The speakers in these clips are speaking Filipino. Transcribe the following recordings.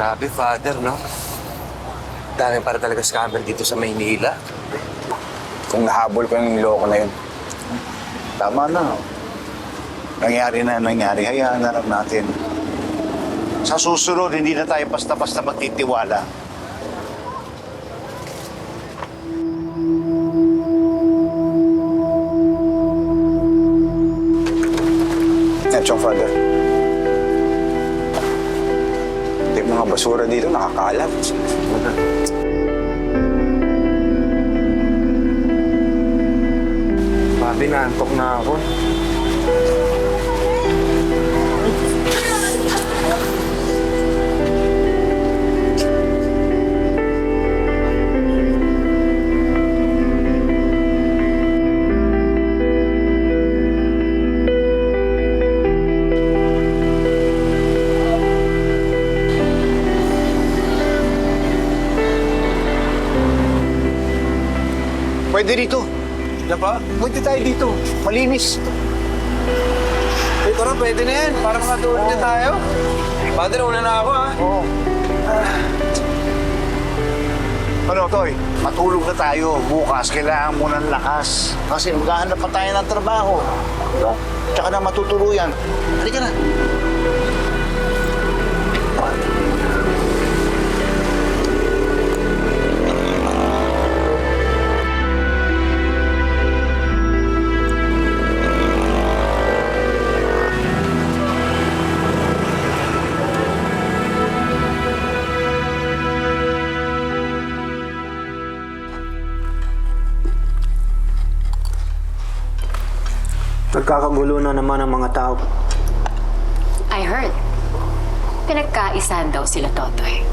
Grabe, Father, no? Dami para talaga scammer dito sa Maynila. Kung nahabol ko yung loko na yun. Tama na. Nangyari na nangyari. Hayaan na lang natin. Sa susunod, hindi na tayo basta-basta magtitiwala. Chong Father. Mga basura dito, nakakalat. Sabi, naantok na ako. Pwede dito. Ano pa? Pwede tayo dito. Malinis. Eh, tara, pwede na yan. Para makatulog na tayo. Father, una na ako, ha? Oo. Ano, Toy? Matulog na tayo. Bukas, kailangan mo ng lakas. Kasi maghahanap pa tayo ng trabaho. Diba? Tsaka na matutuluyan. Halika na. Nagkakagulo na naman ang mga tao. I heard. Pinagkaisahan daw sila, Totoy.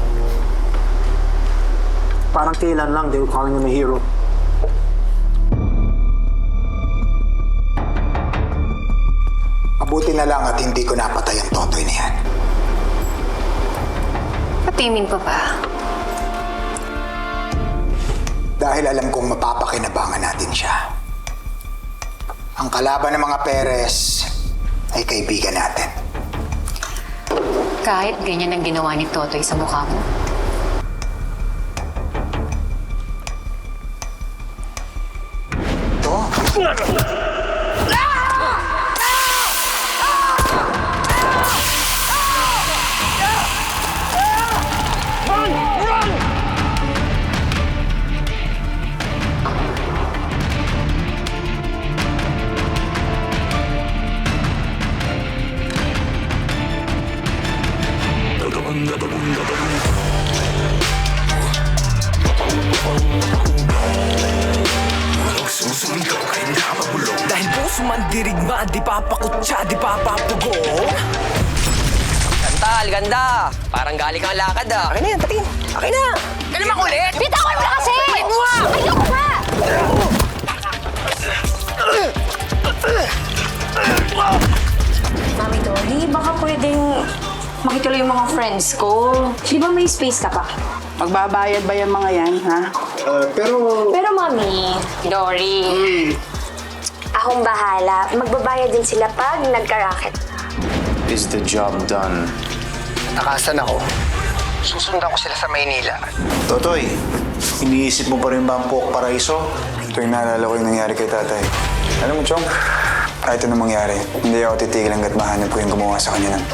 Parang kailan lang they were calling him a hero. Mabuti na lang at hindi ko napatay ang totoy na yan. Patimin pa ba? Dahil alam kong mapapakinabangan natin siya. Ang kalaban ng mga Perez ay kaibigan natin. Kahit ganyan ang ginawa ni Totoy sa mukha mo. Dahil puso man dirigma, di papakutsa, di papapugo Ganda, ganda. Parang galing kang lakad ah. Akin na yan, patingin. Akin na. Ka naman makituloy yung mga friends ko. Di ba may space ka pa? Magbabayad ba yung mga yan, ha? pero... Pero mami, Dory, akong bahala. Magbabayad din sila pag nagka-racket. Is the job done? Nakasan ako. Susundan ko sila sa Maynila. Totoy, iniisip mo pa rin ba ang Pok Paraiso? Ito yung naalala ko yung nangyari kay tatay. Alam mo, Chong, kahit anong mangyari, hindi ako titigil hanggat mahanap ko yung gumawa sa kanya ng